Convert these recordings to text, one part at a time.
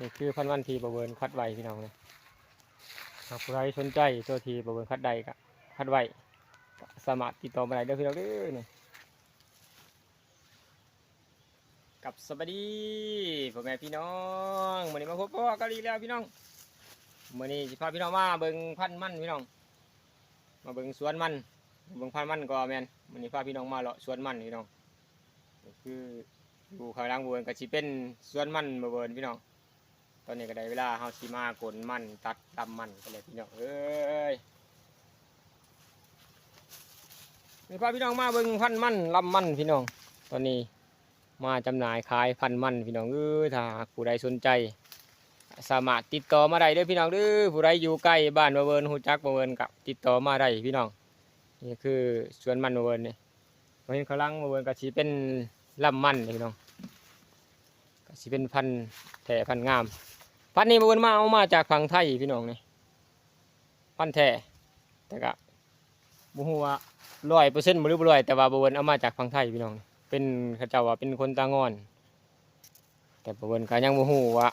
นี่คือพันวันทีประเวินคัดไว้พี่น้องเลยหากใครสนใจตัวทีประเวินคัดใดก็คัดไว้สามารถติดต่อมาได้เด้อพี่น้องเด้อนี่กับสวัสดีพ่อแม่พี่น้องวันนี้มาพบพ่อกันอีแล้วพี่น้องวันนี้พาพี่น้องมาเบิ่งพันธุ์มันพี่น้อง มาเบิ่งสวนมันเบิ่งพันธุ์มันก็แมนวันนี้พาพี่น้องมาเลาะสวนมันพี่น้องคืออยู่ข้างล่างบเวนก็สิเป็นสวนมันบเวนพี่น้อง ตอนนี้ก็ได้เวลาเฮาสิมากลมันตัดดำมันกันเลยพี่น้องเอ้ยนี่พาพี่น้องมาเบิ่งพันมันลำมันพี่น้อง ตอนนี้มาจำหน่ายขายพันมันพี่น้องเอ้ยถ้าหากผู้ใดสนใจ สามารถติดต่อมาได้เด้อพี่น้องเด้อผู้ใดอยู่ใกล้บ้านบเวินหูจักบเวินกับติดต่อมาได้พี่น้องนี่คือสวนมันบเวินนี่มาเห็นเขาลังบเวินก็สิเป็นลำมันพี่น้องก็สิเป็นพันแท้พันงาม พันนี้บเวินมาเอามาจากฝั่งไทยพี่น้องนี่พันแท้แต่ก็บ่ฮู้ว่าร้อยเปอร์เซ็นต์บ่รือบ่ร้อยแต่ว่าบเวินเอามาจากฝั่งไทยพี่น้องเป็นเขาเจ้าว่าเป็นคนตางอน แต่บเวินก็ยังบ่ฮู้ว่า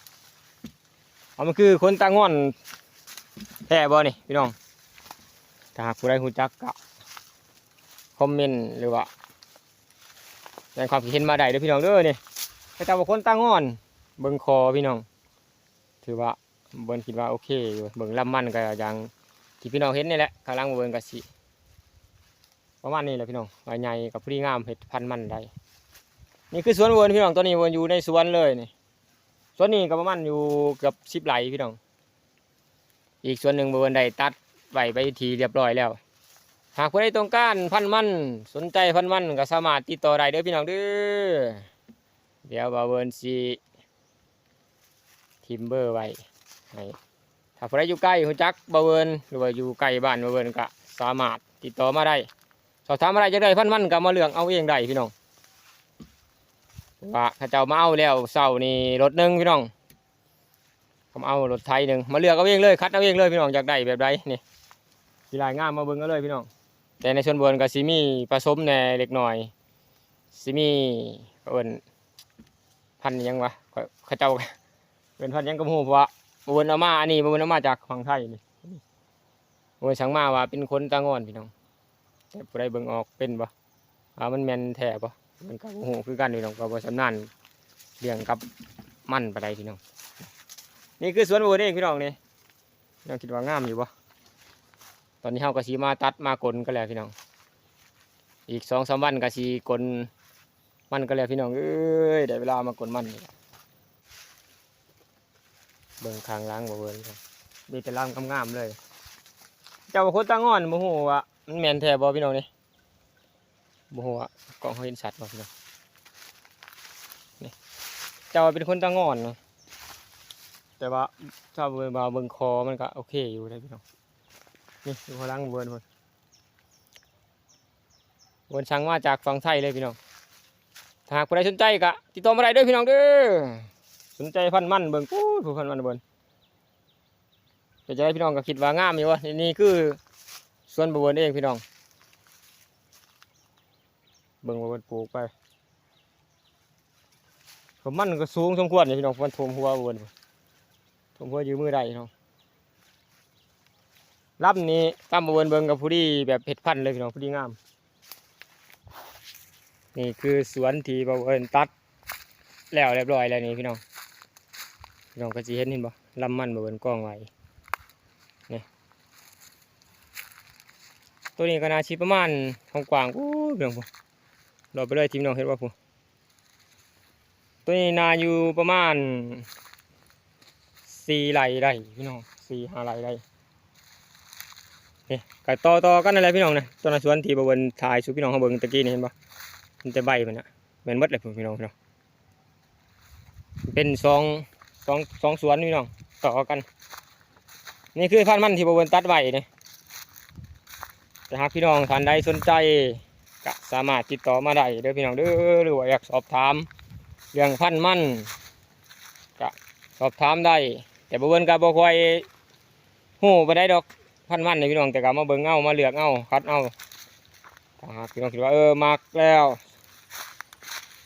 เอามันคือคนตางอนแท้บ่นี่พี่น้องถ้าหากผู้ใดรู้จักก็คอมเมนต์หรือว่าแสดงความคิดเห็นมาได้เด้อพี่น้องเด้อนี่ถ้าจะว่าคนตางอนเบิ่งคอพี่น้อง ถือว่าเบิ่งคิดว่าโอเคอยู่เบิ่งลำมันก็อย่างที่พี่น้องเห็นนี่แหละกำลังเบิ่งก็สิประมาณนี้แหละพี่น้องว่าใหญ่กับพอดีงามเห็ดพันมันได้นี่คือสวนเวิร์นพี่น้องตัวนี้เวิร์นอยู่ในสวนเลยนี่สวนนี้ก็ประมาณอยู่เกือบสิบไหลพี่น้อง อีกส่วนหนึ่งบริเวณใดตัดไว้ไปทีเรียบร้อยแล้ว หากผู้ใดต้องการพันมันสนใจพันมันก็สามารถติดต่อได้เด้อพี่น้องเด้อเดี๋ยวบาเวิร์นสี ทิมเบอร์ไว้ให้ถ้าผู้ใดอยู่ใกล้หูจักบาเวิร์นหรือว่าอยู่ใกล้บ้านบาเวิร์นก็สามารถติดต่อมาได้สอบถามอะไรจะได้พันธุ์มันก็มาเลือกเอาเองได้พี่น้องว่าเขาเจ้ามาเอาแล้วเสานี่รถหนึ่งพี่น้องเขามาเอารถไทยหนึ่งมาเลือกเอาเองเลยคัดเอาเองเลยพี่น้องอยากได้แบบใดนี่สีลายงามมาเบิ่งเอาเลยพี่น้อง แต่ในส่วนบนก็สิมีผสมแหน่เล็กน้อยสิมีเอิ้นพันธุ์หยังวะข้อยเขาเจ้า เป็นพันยังกระหูเพราะว่าบนเอามาอันนี้บนเอามาจากฝั่งไทยนี่บนสังมาว่าเป็นคนตางอนพี่น้องแต่ผู้ใดเบิ่งออกเป็นบ่ว่ามันแมนแท้บ่มันก็โอ้โหคือกันพี่น้องก็บ่สำนานเลี้ยงกับมันปานใดพี่น้อง นี่คือสวนบัวเองพี่น้องนี่พี่น้องคิดว่างามอยู่บ่ตอนนี้เฮาก็สิมาตัดมากลนกันแล้วพี่น้อง อีกสองสามวันก็สิกลนมันกันแล้วพี่น้องเอ้ยได้เวลามากลนมันนี่ เบิ่งข้างล้างบ่เบิ่งมีแต่ล้างงามๆเลย เจ้าว่าคนตางอนบ่ฮู้ว่ามันแม่นแท้บ่พี่น้องนี่บ่ฮู้ว่ากล้องเขาเห็นชัดบ่พี่น้องนี่เจ้าเป็นคนตางอนเนาะแต่ว่าถ้าเบิ่งมาเบิ่งคอมันก็โอเคอยู่ได้พี่น้องนี่ดูพลังเบิ่นเบิ่นเบิ่นสั่งมาจากฝั่งไทยเลยพี่น้อง ถ้าหากผู้ใดสนใจก็ติดต่อมาได้ด้อพี่น้องเด้อ นใจพันธุ์มันเบิ่งปู้ผู้พันธุ์มันเบิ่นเดี๋ยวจะได้พี่น้องก็คิดว่างามอยู่วะนี่นี่คือสวนบเวนเองพี่น้อง เบิ่งว่ามันปลูกไปผมมันก็สูงสมควรเลยพี่น้องมันท่วมหัวบนท่วมหัวยู่มือได้พี่น้องรับนี้ตามบวนเบิ่งกับผู้ดีแบบเผ็ดพันธุ์เลยพี่น้องผู้ดีงาม นี่คือสวนที่บเวนตัดแล้วเรียบร้อยแล้วนี่พี่น้อง น้องก็จะเห็นเห็นบ่ลำมันบเวนกล้องไว้นี่ตัวนี้ก็น่าชิประมาณของกว้างๆอู้เรื่องพวกเราไปเลยทีมน้องเห็นว่าผู้ตัวนี้นาอยู่ประมาณสี่ไร่ได้พี่น้องสี่ห้าไร่ได้นี่ก็ต่อต่อกันนั่นแหละพี่น้องนะต้นสวนที่บริเวณถ่ายสุพี่น้องเขาเบิ่งตะกี้นี่เห็นปะมันจะใบมันอะมือนมดเลยพี่น้องพี่น้องเป็นสอง สองสองสวนพี่น้องต่อกัน นี่คือพันธุ์มันที่บริเวณตัดไว้นี่แต่หากพี่น้องท่านใดสนใจก็สามารถติดต่อมาได้เด้อพี่น้องเด้อหรือว่าอยากสอบถามเรื่องพันธุ์มันก็สอบถามได้ แต่บ่เบิ่นก็บ่ค่อยฮู้บ่ได้ดอกพันธุ์มันนี่พี่น้องแต่ก็มาเบิ่งเอามาเลือกเอาคัดเอาถ้าหากพี่น้องคิดว่าเออมักแล้ว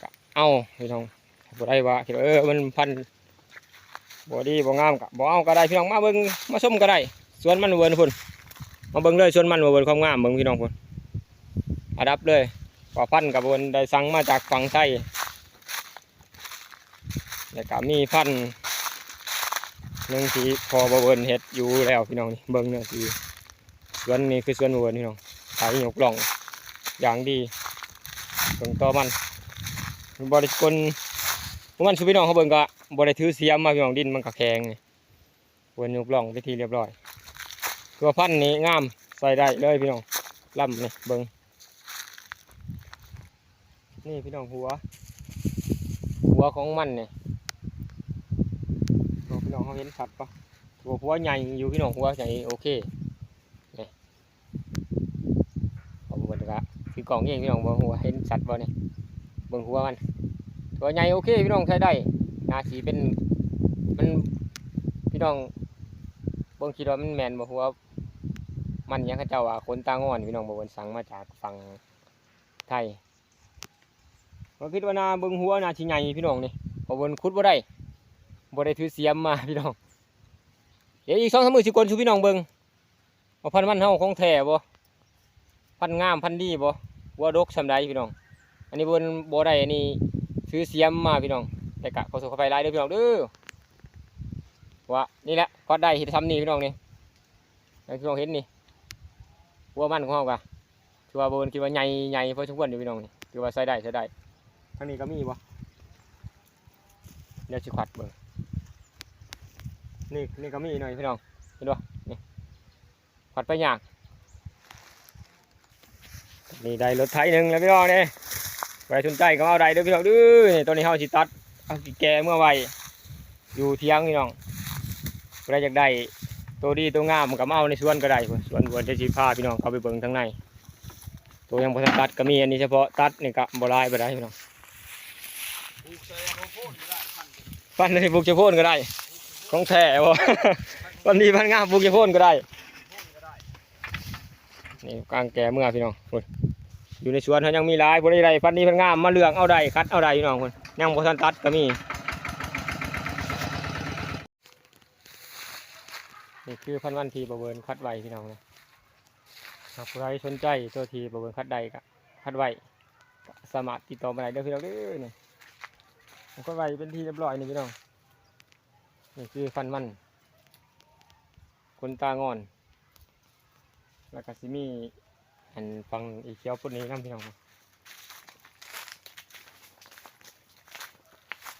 ก็เอาพี่น้องบได้ว่าคิดว่าเออมันพันธุ์ บ่ดีบ่งามก็บ่เอาก็ได้พี่น้องมาเบิ่งมาชมก็ได้สวนมันเวิร์นพุ่นมาเบิ่งเลยสวนมันเวิร์นความงามเบิ่งพี่น้องพุ่นอัดับเลยพอพันธ์กับเวิร์นได้สั่งมาจากฝั่งไทยแล้วก็มีพันธ์หนึ่งที่พอบเวิร์นเฮ็ดอยู่แล้วพี่น้องนี่เบิ่งเนื้อสีสวนนี้คือสวนเวิร์นพี่น้องขายหยกล่องอย่างดีเบิ่งต่อมันบริกร มันสุพี่น้องเขาเบิ่งก็บ่ได้ถือเสียมมาพี่น้องดินมันก็แข็งนี่เบิ่นยุบล่องไปทีเรียบร้อย ตัวพันธุ์นี้งามใส่ได้เลยพี่น้องล่ำนี่เบิ่งนี่พี่น้องหัว หัวของมันนี่โอ้พี่น้องเขาเห็นชัดปะหัวหัวใหญ่อยู่พี่น้องหัวใหญ่โอเคนี่เอาเบิ่งกะคือกล่องเองพี่น้องบ่หัวเห็นชัดบ่นี่เบิ่งหัวมัน ตัวใหญ่โอเคพี่น้องใช้ได้นาสีเป็นมันพี่น้องเบิ่งคิดว่ามันแมนบ่ฮู้ว่ามันยังเขาเจ้าว่าคนตางอนพี่น้องบ่เพิ่นสั่งมาจากฝั่งไทยบ่คิดว่านาเบิ่งหัวนาสิใหญ่พี่น้องนี่บ่เพิ่นขุดบ่ได้บ่ได้ถือเสียมมาพี่น้องเดี๋ยวอีก2-3มื้อสิกวนสู่พี่น้องเบิ่งว่าพันมันเฮาของแท้บ่พันงามพันดีบ่หัวดกซำใดพี่น้อง อันนี้เพิ่นบ่ได้อันนี้ ซื้อเสียมมาพี่น้องแต่กะขอสุขภาพรายเด้อพี่น้องเด้อว่านี่แหละก็ได้เห็ดทำนี่พี่น้องนี่ให้พี่น้องเห็นนี่หัวมันของเขากะถือว่าบนคิดว่าใหญ่ใหญ่พอสมควรอยู่พี่น้องนี่ถือว่าใช้ได้ใช้ได้ทางนี้ก็มีบ่เดี๋ยวสิขัดเบิ่งนี่นี่ก็มีหน่อยพี่น้องเห็นบ่นี่ขัดไปยากนี่ได้รถไถหนึ่งแล้วพี่น้องนี่ ไปสนใจก็เอาได้เด้อพี่น้องเด้อนี่ตัวนี้เฮาสิตัดเอาสิแกเมื่อไว้อยู่เที่ยงพี่น้องใครอยากได้ตัวดีตัวงามก็มาเอาในสวนก็ได้พุ่นสวนบัวจะสิพาพี่น้องเข้าไปเบิ่งทางใน ตัวยังบ่ทันตัดก็มีอันนี้เฉพาะตัดนี่ก็บ่หลายบ่ได้พี่น้องปลูกใส่ข้าวโพดก็ได้พันธุ์ปั้นในปลูกเฉโพนก็ได้ ของแท้บ่ต้นนี้พันงามปลูกเฉโพนก็ได้โพดก็ได้นี่กลางแก่เมื่อพี่น้อง อยู่ในสวนเขายังมีหลายบ่ได้ได้พันนี้พันงามมาเลือกเอาได้คัดเอาได้พี่น้องพุ่นยังบ่ทันตัดก็มีนี่คือพันวันทีประเวินคัดไว้พี่น้องเลยหากใครสนใจตัวทีประเวินคัดใดก็คัดไว้สามารถติดต่อมาได้เด้อพี่น้องเด้อนี่ผมก็ไว้เป็นที่เรียบร้อยนี่พี่น้องนี่คือฟันมันคนตางอน แล้วก็สิมี อันฟังอีเขียวพุ่นนี้น้ำพี่น้อง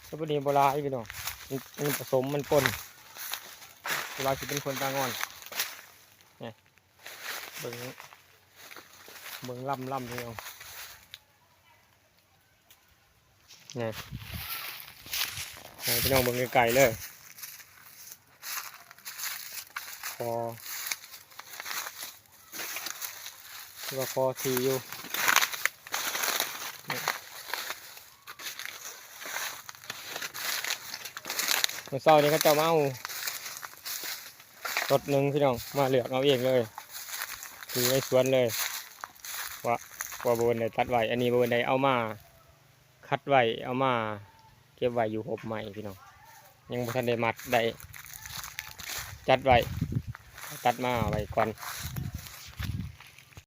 แล้วพุ่นนี้โบราณพี่น้องมันผสมมันปนเวลาสิเป็นคนตางอนเนี่ยเบิ่งเบิ่งล่ำล่ำนี่เอาเนี่ยพี่น้องเบิ่งไกลๆเลยคอที่ ว่าคอทีอยู่เนี่เมื่อเช้านี้เขาจ้ามาเอารถหนึ่งพี่น้องมาเลือกเอาเองเลยคือในสวนเลยว่าว่าบนใดตัดไว้อันนี้บนใดเอามาคัดไว้เอามาเก็บไว้อยู่หบใหม่พี่น้องยังบ่ทันได้มัดได้จัดไว้ตัดมาไว้ก่อน